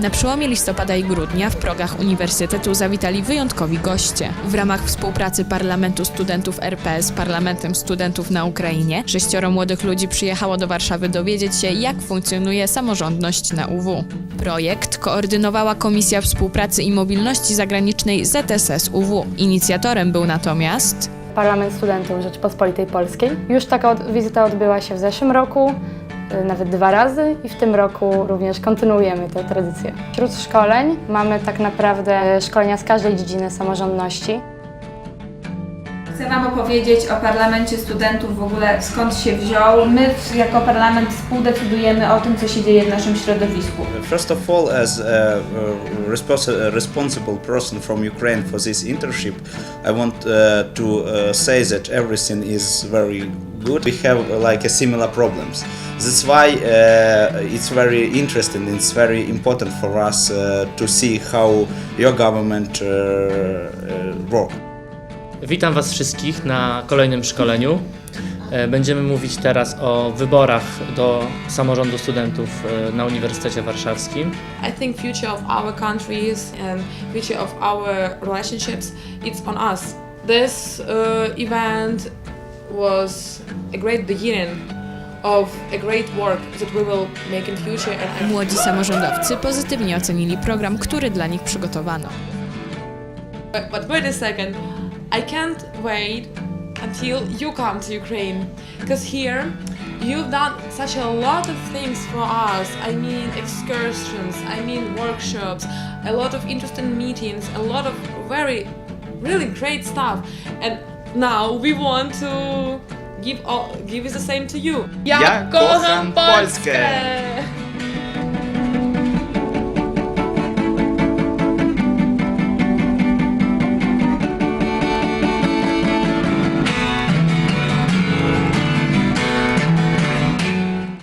Na przełomie listopada i grudnia w progach Uniwersytetu zawitali wyjątkowi goście. W ramach współpracy Parlamentu Studentów RP z Parlamentem Studentów na Ukrainie sześcioro młodych ludzi przyjechało do Warszawy dowiedzieć się, jak funkcjonuje samorządność na UW. Projekt koordynowała Komisja Współpracy i Mobilności Zagranicznej ZSS UW. Inicjatorem był natomiast Parlament Studentów Rzeczypospolitej Polskiej. Już taka wizyta odbyła się w zeszłym roku, nawet dwa razy i w tym roku również kontynuujemy tę tradycję. Wśród szkoleń mamy tak naprawdę szkolenia z każdej dziedziny samorządności. Chcę Wam opowiedzieć o parlamencie studentów, w ogóle skąd się wziął. My jako parlament współdecydujemy o tym, co się dzieje w naszym środowisku. First of all, as a responsible person from Ukraine for this internship, I want uh, to uh, say that everything is very good. We have uh, like a similar problems. That's why uh, it's very interesting. It's very important for us uh, to see how your government uh, uh, work. Witam Was wszystkich na kolejnym szkoleniu. E, Będziemy mówić teraz o wyborach do samorządu studentów e, na Uniwersytecie Warszawskim. I think future of our countries and future of our relationships it's on us. This uh, event was a great beginning of a great work that we will make in future and młodzi samorządowcy pozytywnie ocenili program, który dla nich przygotowano. But, but wait a second, I can't wait until you come to Ukraine, because here you've done such a lot of things for us. I mean, excursions, I mean, workshops, a lot of interesting meetings, a lot of very, really great stuff. And now we want to give all, give the same to you. Ja kocham Polskę!